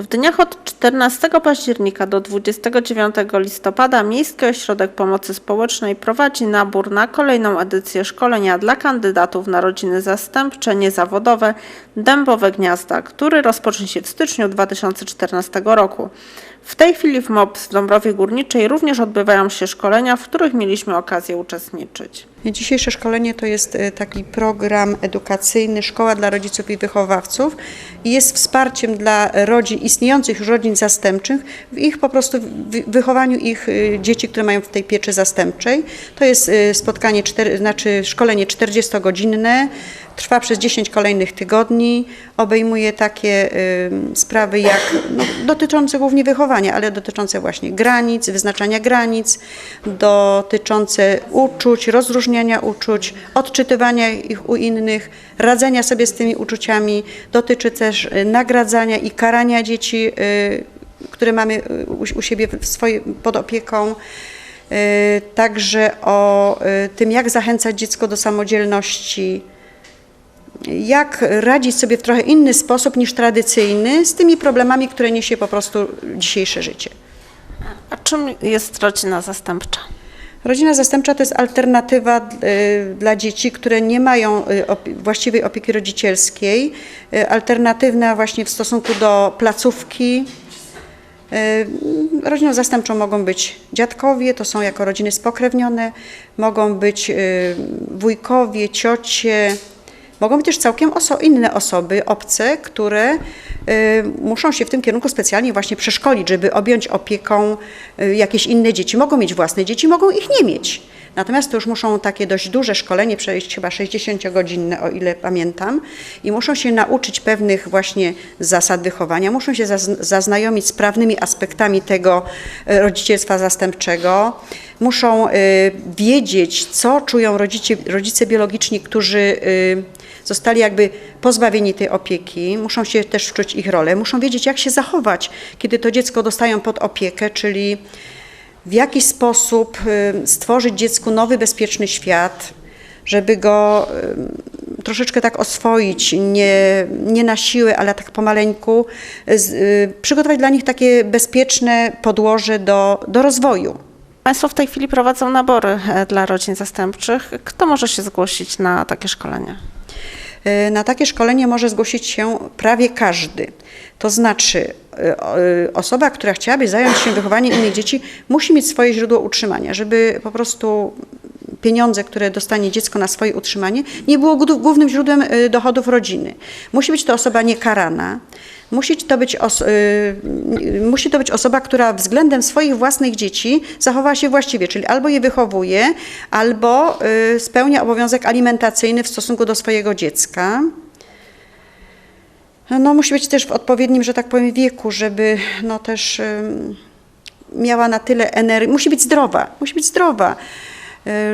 W dniach od 14 października do 29 listopada Miejski Ośrodek Pomocy Społecznej prowadzi nabór na kolejną edycję szkolenia dla kandydatów na rodziny zastępcze niezawodowe Dębowe Gniazda, który rozpocznie się w styczniu 2014 roku. W tej chwili w MOPS w Dąbrowie Górniczej również odbywają się szkolenia, w których mieliśmy okazję uczestniczyć. Dzisiejsze szkolenie to jest e, taki program edukacyjny Szkoła dla Rodziców i Wychowawców i jest wsparciem dla rodzin, istniejących już rodzin zastępczych w ich po prostu wy- wychowaniu ich e, dzieci, które mają w tej pieczy zastępczej. To jest e, spotkanie, znaczy szkolenie 40-godzinne, trwa przez 10 kolejnych tygodni, obejmuje takie y, sprawy jak no, dotyczące głównie wychowania, ale dotyczące właśnie granic, wyznaczania granic, dotyczące uczuć, rozróżniania uczuć, odczytywania ich u innych, radzenia sobie z tymi uczuciami, dotyczy też y, nagradzania i karania dzieci, y, które mamy y, u, u siebie w swojej, pod opieką. Y, Także o tym, jak zachęcać dziecko do samodzielności, jak radzić sobie w trochę inny sposób niż tradycyjny z tymi problemami, które niesie po prostu dzisiejsze życie. A czym jest rodzina zastępcza? Rodzina zastępcza to jest alternatywa y, dla dzieci, które nie mają y, właściwej opieki rodzicielskiej, y, alternatywna właśnie w stosunku do placówki. Rodziną zastępczą mogą być dziadkowie, to są jako rodziny spokrewnione, mogą być wujkowie, ciocie, mogą być też całkiem oso- inne osoby, obce, które y, muszą się w tym kierunku specjalnie właśnie przeszkolić, żeby objąć opieką y, jakieś inne dzieci. Mogą mieć własne dzieci, mogą ich nie mieć. Natomiast to już muszą takie dość duże szkolenie przejść, chyba 60-godzinne, o ile pamiętam, i muszą się nauczyć pewnych właśnie zasad wychowania, muszą się zaz- zaznajomić z prawnymi aspektami tego y, rodzicielstwa zastępczego, muszą y, wiedzieć, co czują rodzice, rodzice biologiczni, którzy y, zostali jakby pozbawieni tej opieki, muszą się też wczuć ich rolę, muszą wiedzieć, jak się zachować, kiedy to dziecko dostają pod opiekę, czyli w jaki sposób y, stworzyć dziecku nowy, bezpieczny świat, żeby go troszeczkę tak oswoić, nie, nie na siłę, ale tak pomaleńku, przygotować dla nich takie bezpieczne podłoże do, do rozwoju. Państwo w tej chwili prowadzą nabory e, dla rodzin zastępczych. Kto może się zgłosić na takie szkolenia? Y, Na takie szkolenie może zgłosić się prawie każdy. To znaczy, y, osoba, która chciałaby zająć się wychowaniem innych dzieci, musi mieć swoje źródło utrzymania, żeby po prostu pieniądze, które dostanie dziecko na swoje utrzymanie, nie było głó- głównym źródłem y, dochodów rodziny. Musi być to osoba niekarana. Musi to, być os- y, musi to być osoba, która względem swoich własnych dzieci zachowała się właściwie, czyli albo je wychowuje, albo y, spełnia obowiązek alimentacyjny w stosunku do swojego dziecka. No, musi być też w odpowiednim, że tak powiem, wieku, żeby no, też miała na tyle energii, musi być zdrowa, musi być zdrowa, y,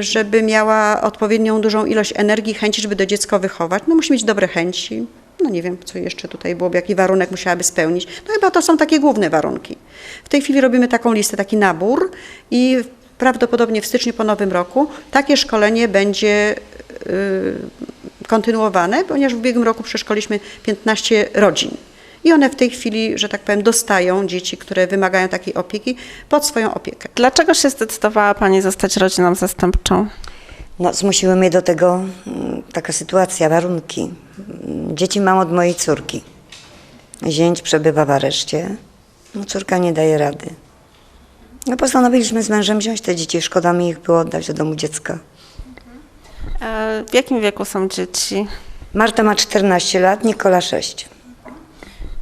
żeby miała odpowiednią dużą ilość energii, chęci, żeby do dziecka wychować. No, musi mieć dobre chęci. No nie wiem, co jeszcze tutaj byłoby, jaki warunek musiałaby spełnić. No chyba to są takie główne warunki. W tej chwili robimy taką listę, taki nabór i prawdopodobnie w styczniu po nowym roku takie szkolenie będzie y, kontynuowane, ponieważ w ubiegłym roku przeszkoliśmy 15 rodzin. I one w tej chwili, że tak powiem, dostają dzieci, które wymagają takiej opieki, pod swoją opiekę. Dlaczego się zdecydowała Pani zostać rodziną zastępczą? No, zmusiły mnie do tego mm, taka sytuacja, warunki. Mm, Dzieci mam od mojej córki. Zięć przebywa w areszcie. No, córka nie daje rady. No, postanowiliśmy z mężem wziąć te dzieci. Szkoda mi ich było oddać do domu dziecka. E, W jakim wieku są dzieci? Marta ma 14 lat, Nikola 6.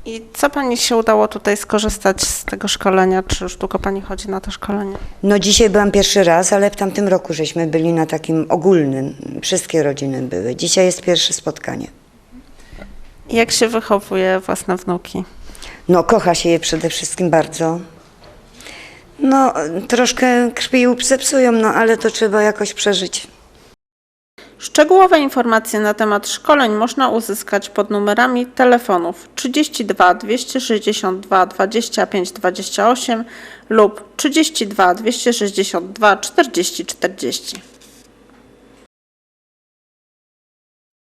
I co Pani się udało tutaj skorzystać z tego szkolenia? Czy już długo Pani chodzi na to szkolenie? No dzisiaj byłam pierwszy raz, ale w tamtym roku żeśmy byli na takim ogólnym. Wszystkie rodziny były. Dzisiaj jest pierwsze spotkanie. Jak się wychowuje własne wnuki? No, kocha się je przede wszystkim bardzo. No, troszkę krwi i zepsują, no ale to trzeba jakoś przeżyć. Szczegółowe informacje na temat szkoleń można uzyskać pod numerami telefonów 32 262 25 28 lub 32 262 40 40.